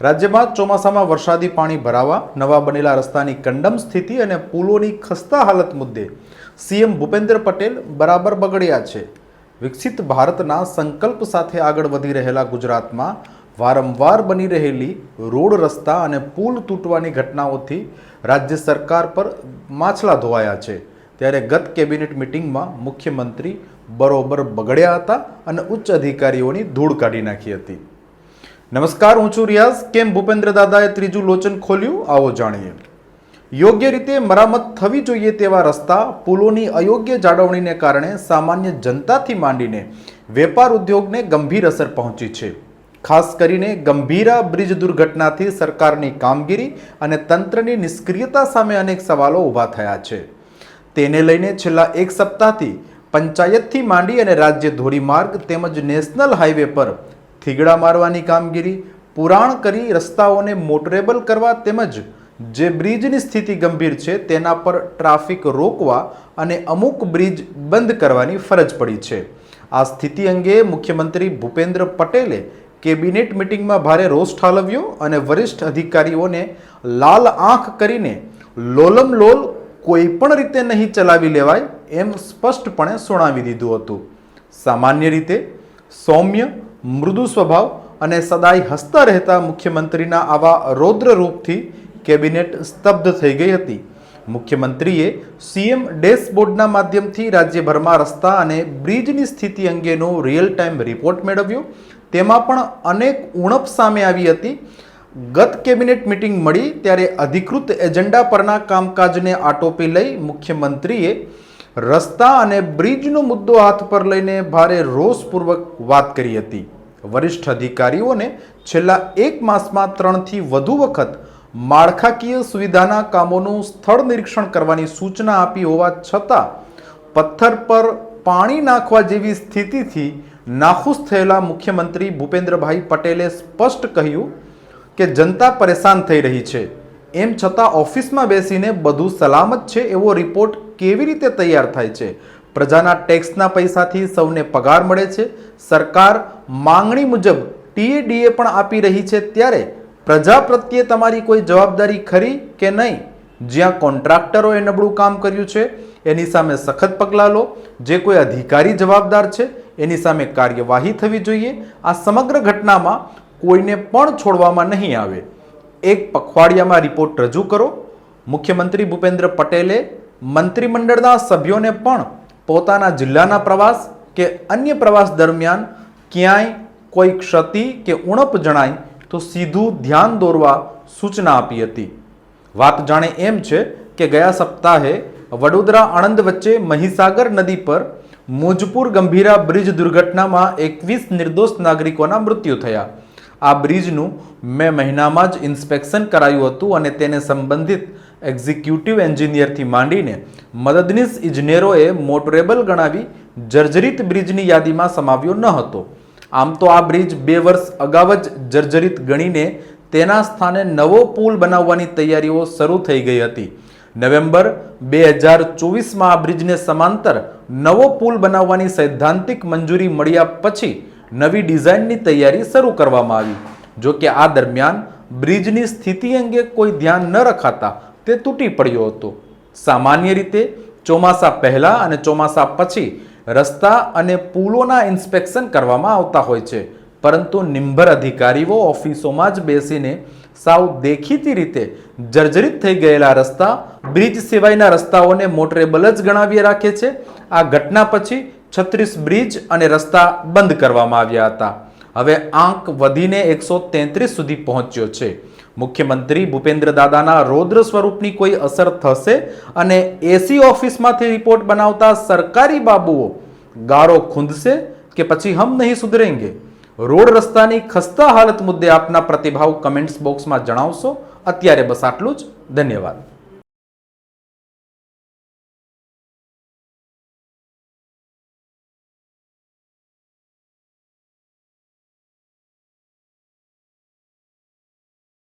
રાજ્યમાં ચોમાસામાં વરસાદી પાણી ભરાવા, નવા બનેલા રસ્તાની કંડમ સ્થિતિ અને પુલોની ખસ્તા હાલત મુદ્દે સીએમ ભૂપેન્દ્ર પટેલ બરાબર બગડ્યા છે. વિકસિત ભારતના સંકલ્પ સાથે આગળ વધી રહેલા ગુજરાતમાં વારંવાર બની રહેલી રોડ રસ્તા અને પુલ તૂટવાની ઘટનાઓથી રાજ્ય સરકાર પર માછલા ધોવાયા છે. ત્યારે ગત કેબિનેટ મિટિંગમાં મુખ્યમંત્રી બરોબર બગડ્યા હતા અને ઉચ્ચ અધિકારીઓની ધૂળ કાઢી નાખી હતી. નમસ્કાર, હું છું રિયાઝ. કેમ ભૂપેન્દ્ર દાદાએ ત્રીજું લોચન ખોલ્યું? આવો જાણીએ. યોગ્ય રીતે મરામત થવી જોઈએ તેવા રસ્તા પુલોની અયોગ્ય જાળવણીને કારણે સામાન્ય જનતાથી માંડીને વેપાર ઉદ્યોગને ગંભીર અસર પહોંચી છે. ખાસ કરીને ગંભીરા બ્રિજ દુર્ઘટનાથી સરકારની કામગીરી અને તંત્રની નિષ્ક્રિયતા સામે અનેક સવાલો ઊભા થયા છે. તેને લઈને છેલ્લા એક સપ્તાહથી પંચાયતથી માંડી અને રાજ્ય ધોરીમાર્ગ તેમજ નેશનલ હાઈવે પર થીગડા મારવાની કામગીરી, પુરાણ કરી રસ્તાઓને મોટરેબલ કરવા તેમજ જે બ્રિજની સ્થિતિ ગંભીર છે તેના પર ટ્રાફિક રોકવા અને અમુક બ્રિજ બંધ કરવાની ફરજ પડી છે. આ સ્થિતિ અંગે મુખ્યમંત્રી ભૂપેન્દ્ર પટેલે કેબિનેટ મિટિંગમાં ભારે રોષ ઠાલવ્યો અને વરિષ્ઠ અધિકારીઓને લાલ આંખ કરીને લોલમ લોલ કોઈ પણ રીતે નહીં ચલાવી લેવાય એમ સ્પષ્ટપણે સુણાવી દીધું હતું. સામાન્ય રીતે સૌમ્ય મૃદુ સ્વભાવ અને સદાય હસતા રહેતા મુખ્યમંત્રીના આવા રૌદ્ર રૂપથી કેબિનેટ સ્તબ્ધ થઈ ગઈ હતી. મુખ્યમંત્રીએ સીએમ ડેશબોર્ડના માધ્યમથી રાજ્યભરમાં રસ્તા અને બ્રિજની સ્થિતિ અંગેનો રિયલ ટાઈમ રિપોર્ટ મેળવ્યો. તેમાં પણ અનેક ઉણપ સામે આવી હતી. ગત કેબિનેટ મિટિંગ મળી ત્યારે અધિકૃત એજન્ડા પરના કામકાજને આટોપી લઈ મુખ્યમંત્રીએ રસ્તા અને બ્રિજનો મુદ્દો હાથ પર લઈને ભારે રોષપૂર્વક વાત કરી હતી. વરિષ્ઠ અધિકારીઓને છેલ્લા એક માસમાં ત્રણથી વધુ વખત માળખાકીય સુવિધાના કામોનું સ્થળ નિરીક્ષણ કરવાની સૂચના આપી હોવા છતાં પથ્થર પર પાણી નાખવા જેવી સ્થિતિથી નાખુશ થયેલા મુખ્યમંત્રી ભૂપેન્દ્રભાઈ પટેલે સ્પષ્ટ કહ્યું કે જનતા પરેશાન થઈ રહી છે. એમ છતાં ઓફિસમાં બેસીને બધું સલામત છે એવો રિપોર્ટ કેવી રીતે તૈયાર થાય છે? પ્રજાના ટેક્સના પૈસાથી સૌને પગાર મળે છે. સરકાર માંગણી મુજબ ટીએડીએ પણ આપી રહી છે ત્યારે પ્રજા પ્રત્યે તમારી કોઈ જવાબદારી ખરી કે નહીં? જ્યાં કોન્ટ્રાક્ટરોએ નબળું કામ કર્યું છે, એની સામે સખત પગલાં લો. જે કોઈ અધિકારી જવાબદાર છે, એની સામે કાર્યવાહી થવી જોઈએ. આ સમગ્ર ઘટનામાં કોઈને પણ છોડવામાં નહીં આવે. એક પખવાડિયામાં રિપોર્ટ રજૂ કરો. મુખ્યમંત્રી ભૂપેન્દ્ર પટેલે મંત્રીમંડળના સભ્યોને પણ પોતાના જિલ્લાના પ્રવાસ કે અન્ય પ્રવાસ દરમિયાન ક્યાંય કોઈ ક્ષતિ કે ઉણપ જણાય તો સીધું ધ્યાન દોરવા સૂચના આપી હતી. વાત જાણે એમ છે કે ગયા સપ્તાહે વડોદરા આણંદ વચ્ચે મહીસાગર નદી પર મુજપુર ગંભીરા બ્રિજ દુર્ઘટનામાં એકવીસ નિર્દોષ નાગરિકોના મૃત્યુ થયા. આ બ્રિજનું મે મહિનામાં જ ઇન્સ્પેક્શન કરાયું હતું અને તેને સંબંધિત એક્ઝિક્યુટિવ એન્જિનિયરથી માંડીને મદદનીશ ઇજનેરોએ મોટરેબલ ગણાવી જર્જરિત બ્રિજની યાદીમાં સમાવ્યો ન હતો. આમ તો આ બ્રિજ બે વર્ષ અગાઉ જ જર્જરિત ગણીને તેના સ્થાને નવો પુલ બનાવવાની તૈયારીઓ શરૂ થઈ ગઈ હતી. નવેમ્બર બે હજાર ચોવીસમાં આ બ્રિજને સમાંતર નવો પુલ બનાવવાની સૈદ્ધાંતિક મંજૂરી મળ્યા પછી નવી ડિઝાઇનની તૈયારી શરૂ કરવામાં આવી. જો કે આ દરમિયાન બ્રિજની સ્થિતિ અંગે કોઈ ધ્યાન ન રખાતા તે તૂટી પડ્યો હતો. સામાન્ય રીતે ચોમાસા પહેલા અને ચોમાસા પછી રસ્તા અને પુલોના ઇન્સ્પેક્શન કરવામાં આવતા હોય છે. પરંતુ નિંભર અધિકારીઓ ઓફિસોમાં જ બેસીને સાવ દેખીતી રીતે જર્જરિત થઈ ગયેલા રસ્તા બ્રિજ સિવાયના રસ્તાઓને મોટરેબલ જ ગણાવી રાખે છે. આ ઘટના પછી છત્રીસ બ્રિજ અને રસ્તા બંધ કરવામાં આવ્યા હતા. હવે આંક વધીને એકસો તેત્રીસ સુધી પહોંચ્યો છે. મુખ્યમંત્રી ભૂપેન્દ્ર દાદાના રૌદ્ર સ્વરૂપની કોઈ અસર થશે અને એસી ઓફિસમાંથી રિપોર્ટ બનાવતા સરકારી બાબુઓ ગારો ખૂંદશે કે પછી હમ નહીં સુધરેંગે? રોડ રસ્તાની ખસ્તા હાલત મુદ્દે આપના પ્રતિભાવ કમેન્ટ્સ બોક્સમાં જણાવશો. અત્યારે બસ આટલું જ. ધન્યવાદ.